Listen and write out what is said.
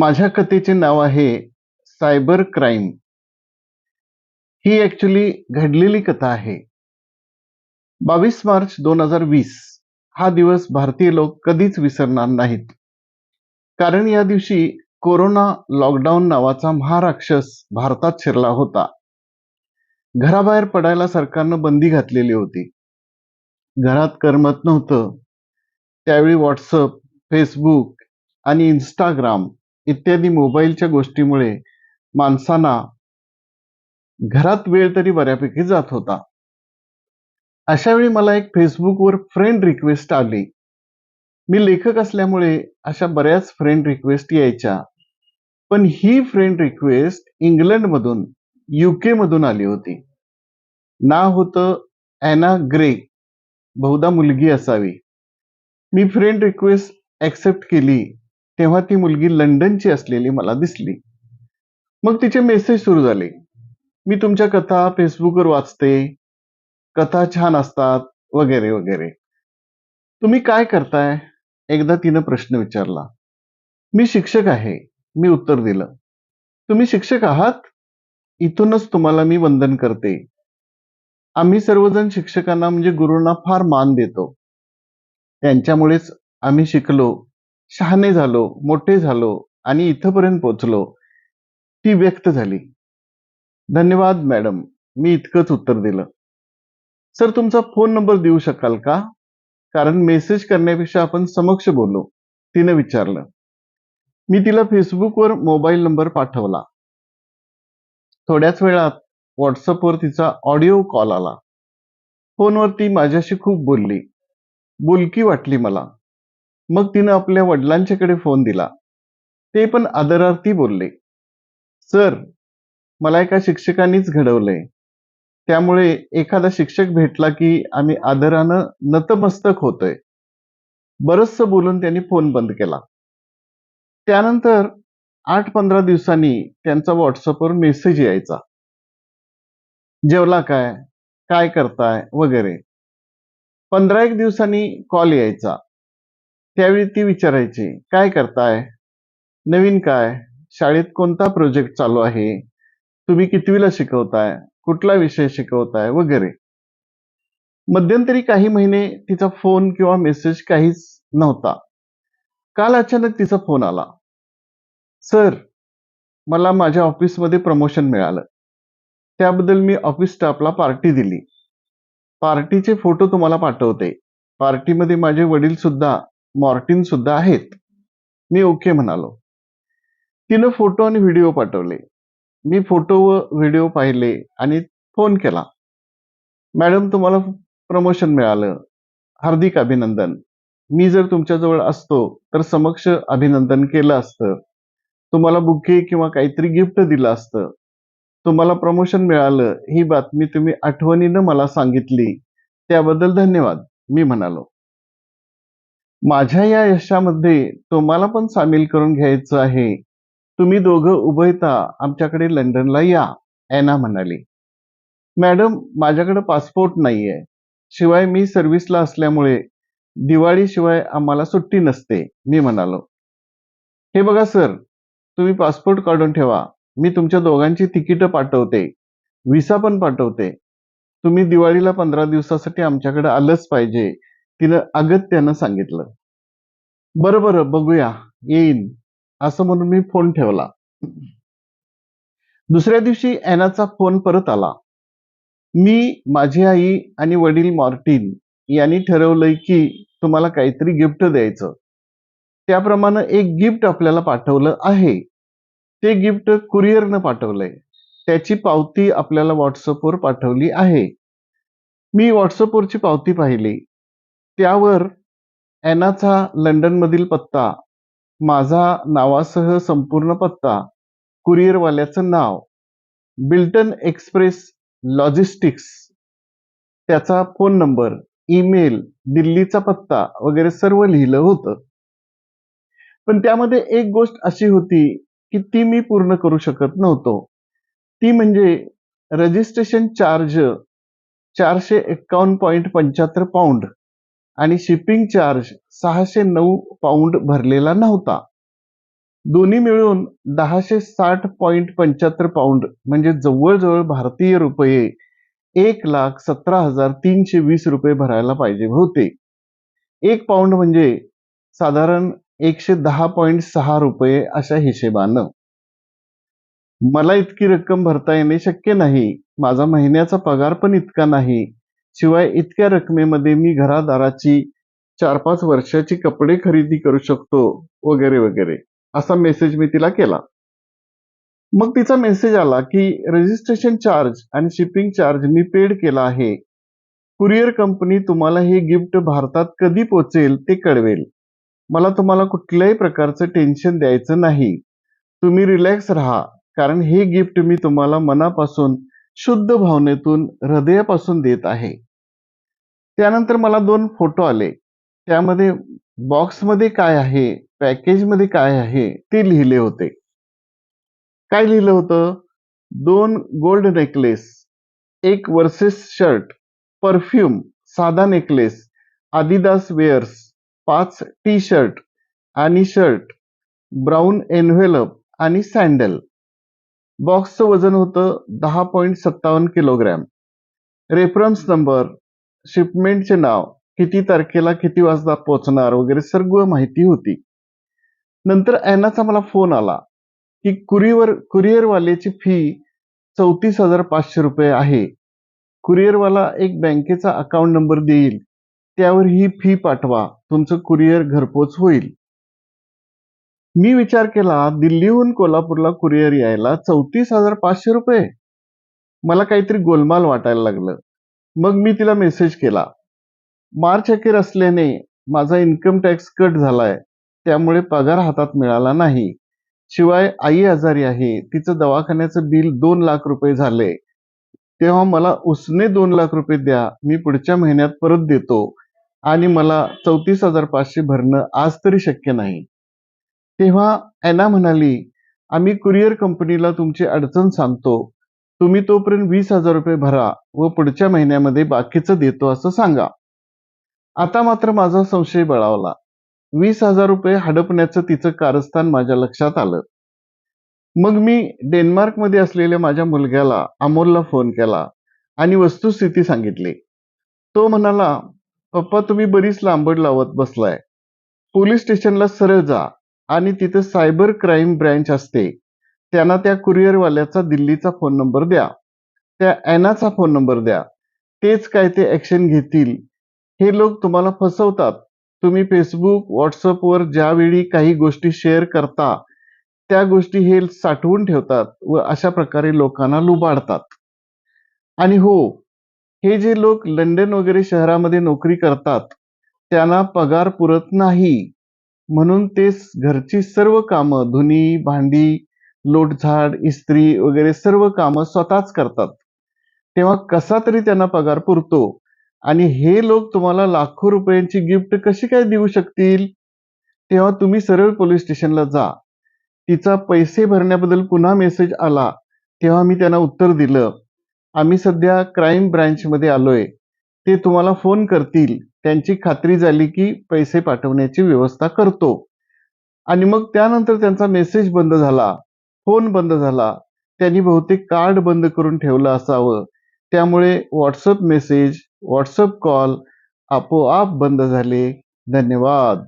माझ्या कथेचे नाव आहे सायबर क्राईम. ही ॲक्च्युली घडलेली कथा आहे. बावीस मार्च दोन हजार वीस. हा दिवस भारतीय लोक कधीच विसरणार नाहीत. कारण या दिवशी कोरोना लॉकडाऊन नावाचा महाराक्षस भारतात शिरला होता. घराबाहेर पडायला सरकारनं बंदी घातलेली होती. घरात करमत नव्हतं. त्यावेळी व्हॉट्सअप फेसबुक आणि इंस्टाग्राम इत्यादी मोबाईलच्या गोष्टीमुळे माणसांना घरात वेळ तरी बऱ्यापैकी जात होता. अशा वेळी मला एक फेसबुकवर फ्रेंड रिक्वेस्ट आली. मी लेखक असल्यामुळे अशा बऱ्याच फ्रेंड रिक्वेस्ट यायच्या. पण ही फ्रेंड रिक्वेस्ट इंग्लंडमधून युके मधून आली होती. नाव होतं ॲना ग्रे बहुधा मुलगी असावी. मी फ्रेंड रिक्वेस्ट ऍक्सेप्ट केली. तेव्हा ती मुलगी लंडनची असलेली मला दिसली. मग तिचे मेसेज सुरू झाले. मी तुमच्या कथा फेसबुकवर वाचते. कथा छान असतात वगैरे वगैरे. तुम्ही काय करताय? एकदा तिनं प्रश्न विचारला. मी शिक्षक आहे. मी उत्तर दिलं. तुम्ही शिक्षक आहात? इथूनच तुम्हाला मी वंदन करते. आम्ही सर्वजण शिक्षकांना म्हणजे गुरूंना फार मान देतो. त्यांच्यामुळेच आम्ही शिकलो. शहाणे झालो मोठे झालो आणि इथंपर्यंत पोचलो ती व्यक्त झाली. धन्यवाद मॅडम. मी इतकंच उत्तर दिलं. सर तुमचा फोन नंबर देऊ शकाल का? कारण मेसेज करण्यापेक्षा आपण समक्ष बोललो. तिने विचारलं. मी तिला फेसबुकवर मोबाईल नंबर पाठवला. थोड्याच वेळात व्हॉट्सअपवर तिचा ऑडिओ कॉल आला. फोनवर ती माझ्याशी खूप बोलली. बोलकी वाटली मला. मग तिनं आपल्या वडिलांच्याकडे फोन दिला. ते पण आदरार्थी बोलले. सर मला एका शिक्षकांनीच घडवलंय. त्यामुळे एखादा शिक्षक भेटला की आम्ही आदरानं नतमस्तक होतोय. बरचस बोलून त्यांनी फोन बंद केला. त्यानंतर आठ पंधरा दिवसांनी त्यांचा व्हॉट्सअपवर मेसेज यायचा. जेवला काय? काय करताय? वगैरे. पंधरा एक दिवसांनी कॉल यायचा. त्यावेळी ती विचारायची काय करताय? नवीन काय? शाळेत कोणता प्रोजेक्ट चालू आहे? तुम्ही कितवीला शिकवताय? कुठला विषय शिकवताय? वगैरे. मध्यंतरी काही महिने तिचा फोन किंवा मेसेज काहीच नव्हता. काल अचानक तिचा फोन आला. सर मला माझ्या ऑफिसमध्ये प्रमोशन मिळालं. त्याबद्दल मी ऑफिस स्टाफला पार्टी दिली. पार्टीचे फोटो तुम्हाला पाठवते. पार्टीमध्ये माझे वडील सुद्धा मॉर्टिन सुद्धा आहेत. मी ओके म्हणालो. तिनं फोटो आणि व्हिडिओ पाठवले. मी फोटो व व्हिडिओ पाहिले आणि फोन केला. मॅडम तुम्हाला प्रमोशन मिळालं. हार्दिक अभिनंदन. मी जर तुमच्याजवळ असतो तर समक्ष अभिनंदन केलं असतं. तुम्हाला बुके किंवा काहीतरी गिफ्ट दिलं असतं. तुम्हाला प्रमोशन मिळालं ही बातमी तुम्ही आठवणीनं मला सांगितली. त्याबद्दल धन्यवाद. मी म्हणालो. माझ्या या यशामध्ये तुम्हाला पण सामील करून घ्यायचं आहे. तुम्ही दोघं उभयता आमच्याकडे लंडनला या ॲना म्हणाली. मॅडम माझ्याकडे पासपोर्ट नाहीये. शिवाय मी सर्व्हिसला असल्यामुळे दिवाळीशिवाय आम्हाला सुट्टी नसते मी म्हणालो. हे बघा सर तुम्ही पासपोर्ट काढून ठेवा. मी तुमच्या दोघांची तिकीटं पाठवते. व्हिसा पण पाठवते. तुम्ही दिवाळीला पंधरा दिवसासाठी आमच्याकडे आलंच पाहिजे. तिनं अगत्यानं सांगितलं. बरं बरं बघूया. येईन. असं म्हणून मी फोन ठेवला. दुसऱ्या दिवशी ॲनाचा फोन परत आला. मी माझी आई आणि वडील मॉर्टिन यांनी ठरवलंय की तुम्हाला काहीतरी गिफ्ट द्यायचं. त्याप्रमाणे एक गिफ्ट आपल्याला पाठवलं आहे. ते गिफ्ट कुरिअरनं पाठवलंय. त्याची पावती आपल्याला व्हॉट्सअपवर पाठवली आहे. मी व्हॉट्सअपवरची पावती पाहिली. त्यावर ॲनाचा लंडनमधील पत्ता माझा नावासह संपूर्ण पत्ता कुरिअरवाल्याचं नाव बिल्टन एक्सप्रेस लॉजिस्टिक्स त्याचा फोन नंबर ईमेल दिल्लीचा पत्ता वगैरे सर्व लिहिलं होतं. पण त्यामध्ये एक गोष्ट अशी होती की ती मी पूर्ण करू शकत नव्हतो. ती म्हणजे रजिस्ट्रेशन चार्ज चारशे एक्कावन्न पॉईंट पंच्याहत्तर पाऊंड. आणि शिपिंग चार्ज सहाशे नऊ पाऊंड भरलेला नव्हता. दोन्ही मिळून दहाशे साठ पॉईंट पंच्याहत्तर पाऊंड म्हणजे जवळजवळ भारतीय रुपये एक लाख सतरा हजार तीनशे वीस रुपये भरायला पाहिजे होते. एक पाऊंड म्हणजे साधारण एकशे दहा पॉईंट सहा रुपये अशा हिशेबानं. मला इतकी रक्कम भरता येणे शक्य नाही. माझा महिन्याचा पगार पण इतका नाही. शिवाय इतक्या रकमेमध्ये मी घरादाराची चार पाच वर्षाची कपडे खरेदी करू शकतो वगैरे वगैरे असा मेसेज मी तिला केला. मग तिचा मेसेज आला की रजिस्ट्रेशन चार्ज आणि शिपिंग चार्ज मी पेड केला आहे. कुरिअर कंपनी तुम्हाला हे गिफ्ट भारतात कधी पोचेल ते कळवेल. मला तुम्हाला कुठल्याही प्रकारचं टेन्शन द्यायचं नाही. तुम्ही रिलॅक्स राहा कारण हे गिफ्ट मी तुम्हाला मनापासून शुद्ध भावनेतून हृदयापासून देत आहे. त्यानंतर मला दोन फोटो आले. त्यामध्ये बॉक्समध्ये काय आहे पॅकेजमध्ये काय आहे ते लिहिले होते. काय लिहिलं होतं? दोन गोल्ड नेकलेस एक वर्सेस शर्ट परफ्यूम साधा नेकलेस आदिदास वेअर्स पाच टी शर्ट आणि शर्ट ब्राऊन एन्व्हेलप आणि सँडल बॉक्सचं वजन होतं दहा पॉईंट सत्तावन्न किलोग्रॅम. रेफरन्स नंबर शिपमेंटचे नाव किती तारखेला किती वाजता पोहोचणार वगैरे सर्व माहिती होती. नंतर ॲनाचा मला फोन आला की कुरिअर कुरिअरवाल्याची फी चौतीस हजार पाचशे रुपये आहे. कुरिअरवाला एक बँकेचा अकाउंट नंबर देईल. त्यावर ही फी पाठवा. तुमचं कुरिअर घरपोच होईल. मी विचार केला दिल्लीहून कोल्हापूरला कुरिअर यायला चौतीस हजार पाचशे रुपये. मला काहीतरी गोलमाल वाटायला लागलं. मग मी तिला मेसेज केला. मार्च अखेर असल्याने माझा इन्कम टॅक्स कट झालाय. त्यामुळे पगार हातात मिळाला नाही. शिवाय आई आजारी आहे. तिचं दवाखान्याचं बिल दोन लाख रुपये झाले. तेव्हा मला उसने दोन लाख रुपये द्या. मी पुढच्या महिन्यात परत देतो. आणि मला चौतीस हजार पाचशे भरणं आज तरी शक्य नाही. तेव्हा ॲना म्हणाली आम्ही कुरिअर कंपनीला तुमची अडचण सांगतो. तुम्ही तोपर्यंत वीस हजार रुपये भरा व पुढच्या महिन्यामध्ये बाकीचं देतो असं सांगा. आता मात्र माझा संशय बळावला. वीस हजार रुपये हडपण्याचं तिचं कारस्थान माझ्या लक्षात आलं. मग मी डेन्मार्कमध्ये असलेल्या माझ्या मुलग्याला अमोलला फोन केला आणि वस्तुस्थिती सांगितली. तो म्हणाला पप्पा तुम्ही बरीच लांबड लावत बसलाय. पोलीस स्टेशनला सरळ जा आणि तिथे सायबर क्राईम ब्रँच असते. त्यांना त्या कुरिअरवाल्याचा दिल्लीचा फोन नंबर द्या. त्या ॲनाचा फोन नंबर द्या. तेच काय ते ॲक्शन घेतील. हे लोक तुम्हाला फसवतात. तुम्ही फेसबुक व्हॉट्सअपवर ज्यावेळी काही गोष्टी शेअर करता त्या गोष्टी हे साठवून ठेवतात व अशा प्रकारे लोकांना लुबाडतात. आणि हो हे जे लोक लंडन वगैरे शहरामध्ये नोकरी करतात त्यांना पगार पुरत नाही. म्हणून ते घरची सर्व कामं धुनी भांडी लोटझाड इस्त्री वगैरे सर्व कामं स्वतःच करतात. तेव्हा कसा तरी त्यांना पगार पुरतो. आणि हे लोक तुम्हाला लाखो रुपयांची गिफ्ट कशी काय देऊ शकतील? तेव्हा तुम्ही सरळ पोलीस स्टेशनला जा. तिचा पैसे भरण्याबद्दल पुन्हा मेसेज आला. तेव्हा मी त्यांना उत्तर दिलं. आम्ही सध्या क्राईम ब्रँचमध्ये आलोय. ते तुम्हाला फोन करतील. त्यांची खात्री झाली की पैसे पाठवण्याची व्यवस्था करतो. आणि मग त्यानंतर त्यांचा मेसेज बंद झाला. फोन बंद झाला. त्यांनी बहुतेक कार्ड बंद करून ठेवलं असावं. त्यामुळे व्हॉट्सअप मेसेज व्हॉट्सअप कॉल आपोआप बंद झाले. धन्यवाद.